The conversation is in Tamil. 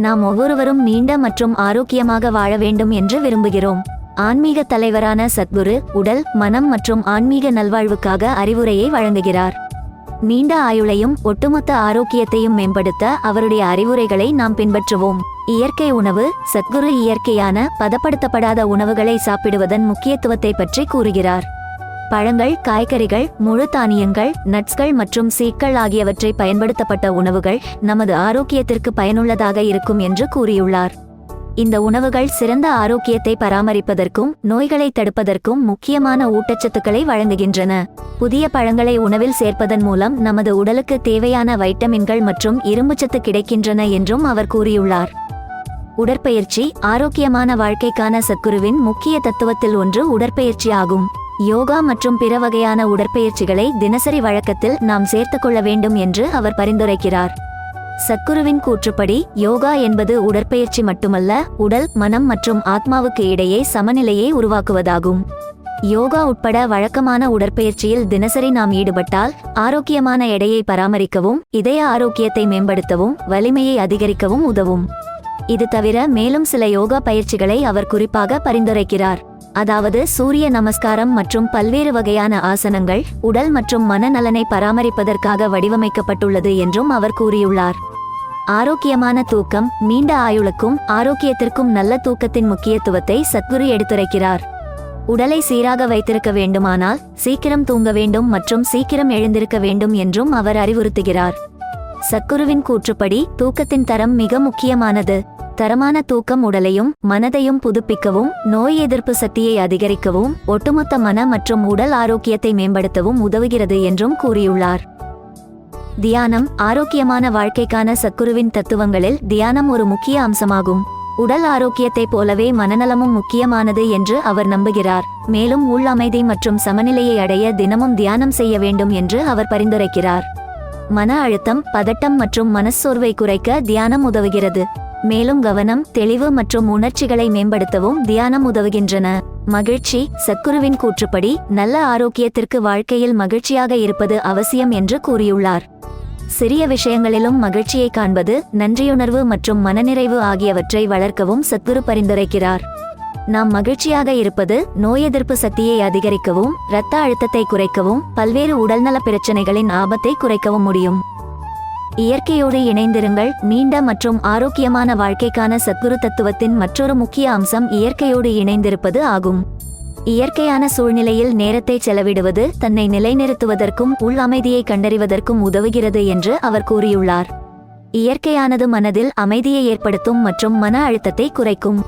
நாம் ஒவ்வொருவரும் நீண்ட மற்றும் ஆரோக்கியமாக வாழ வேண்டும் என்று விரும்புகிறோம். ஆன்மீக தலைவரான சத்குரு உடல் மனம் மற்றும் ஆன்மீக நல்வாழ்வுக்காக அறிவுரையை வழங்குகிறார். நீண்ட ஆயுளையும் ஒட்டுமொத்த ஆரோக்கியத்தையும் மேம்படுத்த அவருடைய அறிவுரைகளை நாம் பின்பற்றுவோம். இயற்கை உணவு சத்குரு இயற்கையான பதப்படுத்தப்படாத உணவுகளை சாப்பிடுவதன் முக்கியத்துவத்தை பற்றி கூறுகிறார். பழங்கள் காய்கறிகள் முழு தானியங்கள் நட்ஸ்கள் மற்றும் சீக்கள் ஆகியவற்றை பயன்படுத்தப்பட்ட உணவுகள் நமது ஆரோக்கியத்திற்கு பயனுள்ளதாக இருக்கும் என்று கூறியுள்ளார். இந்த உணவுகள் சிறந்த ஆரோக்கியத்தை பராமரிப்பதற்கும் நோய்களை தடுப்பதற்கும் முக்கியமான ஊட்டச்சத்துக்களை வழங்குகின்றன. புதிய பழங்களை உணவில் சேர்ப்பதன் மூலம் நமது உடலுக்கு தேவையான வைட்டமின்கள் மற்றும் இரும்புச்சத்து கிடைக்கின்றன என்றும் அவர் கூறியுள்ளார். உடற்பயிற்சி ஆரோக்கியமான வாழ்க்கைக்கான சத்குருவின் முக்கிய தத்துவத்தில் ஒன்று உடற்பயிற்சி ஆகும். யோகா மற்றும் பிற வகையான உடற்பயிற்சிகளை தினசரி வழக்கத்தில் நாம் சேர்த்துக்கொள்ள வேண்டும் என்று அவர் பரிந்துரைக்கிறார். சத்குருவின் கூற்றுப்படி யோகா என்பது உடற்பயிற்சி மட்டுமல்ல உடல் மனம் மற்றும் ஆத்மாவுக்கு இடையே சமநிலையை உருவாக்குவதாகும். யோகா உட்பட வழக்கமான உடற்பயிற்சியில் தினசரி நாம் ஈடுபட்டால் ஆரோக்கியமான எடையை பராமரிக்கவும் இதய ஆரோக்கியத்தை மேம்படுத்தவும் வலிமையை அதிகரிக்கவும் உதவும். இது தவிர மேலும் சில யோகா பயிற்சிகளை அவர் குறிப்பாக பரிந்துரைக்கிறார். அதாவது சூரிய நமஸ்காரம் மற்றும் பல்வேறு வகையான ஆசனங்கள் உடல் மற்றும் மனநலனை பராமரிப்பதற்காக வடிவமைக்கப்பட்டுள்ளது என்றும் அவர் கூறியுள்ளார். ஆரோக்கியமான தூக்கம் நீண்ட ஆயுளுக்கும் ஆரோக்கியத்திற்கும் நல்ல தூக்கத்தின் முக்கியத்துவத்தை சத்குரு எடுத்துரைக்கிறார். உடலை சீராக வைத்திருக்க வேண்டுமானால் சீக்கிரம் தூங்க வேண்டும் மற்றும் சீக்கிரம் எழுந்திருக்க வேண்டும் என்றும் அவர் அறிவுறுத்துகிறார். சத்குருவின் கூற்றுப்படி தூக்கத்தின் தரம் மிக முக்கியமானது. தரமான தூக்கம் உடலையும் மனதையும் புதுப்பிக்கவும் நோய் எதிர்ப்பு சக்தியை அதிகரிக்கவும் ஒட்டுமொத்த மன மற்றும் உடல் ஆரோக்கியத்தை மேம்படுத்தவும் உதவுகிறது என்றும் கூறியுள்ளார். தியானம் ஆரோக்கியமான வாழ்க்கைக்கான சக்குருவின் தத்துவங்களில் தியானம் ஒரு முக்கிய அம்சமாகும். உடல் ஆரோக்கியத்தைப் போலவே மனநலமும் முக்கியமானது என்று அவர் நம்புகிறார். மேலும் உள் அமைதி மற்றும் சமநிலையை அடைய தினமும் தியானம் செய்ய வேண்டும் என்று அவர் பரிந்துரைக்கிறார். மன அழுத்தம் பதட்டம் மற்றும் மனச்சோர்வை குறைக்க தியானம் உதவுகிறது. மேலும் கவனம் தெளிவு மற்றும் உணர்ச்சிகளை மேம்படுத்தவும் தியானம் உதவுகின்றன. மகிழ்ச்சி சத்குருவின் கூற்றுப்படி நல்ல ஆரோக்கியத்திற்கு வாழ்க்கையில் மகிழ்ச்சியாக இருப்பது அவசியம் என்று கூறியுள்ளார். சிறிய விஷயங்களிலும் மகிழ்ச்சியை காண்பது நன்றியுணர்வு மற்றும் மனநிறைவு ஆகியவற்றை வளர்க்கவும் சத்குரு பரிந்துரைக்கிறார். நாம் மகிழ்ச்சியாக இருப்பது நோய் எதிர்ப்பு சக்தியை அதிகரிக்கவும் இரத்த அழுத்தத்தை குறைக்கவும் பல்வேறு உடல்நல பிரச்சனைகளின் ஆபத்தை குறைக்கவும் முடியும். இயற்கையோடு இணைந்திருங்கள். நீண்ட மற்றும் ஆரோக்கியமான வாழ்க்கைக்கான சத்குரு தத்துவத்தின் மற்றொரு முக்கிய அம்சம் இயற்கையோடு இணைந்திருப்பது ஆகும். இயற்கையான சூழ்நிலையில் நேரத்தை செலவிடுவது தன்னை நிலைநிறுத்துவதற்கும் உள் அமைதியை கண்டறிவதற்கும் உதவுகிறது என்று அவர் கூறியுள்ளார். இயற்கையானது மனதில் அமைதியை ஏற்படுத்தும் மற்றும் மன அழுத்தத்தை குறைக்கும்.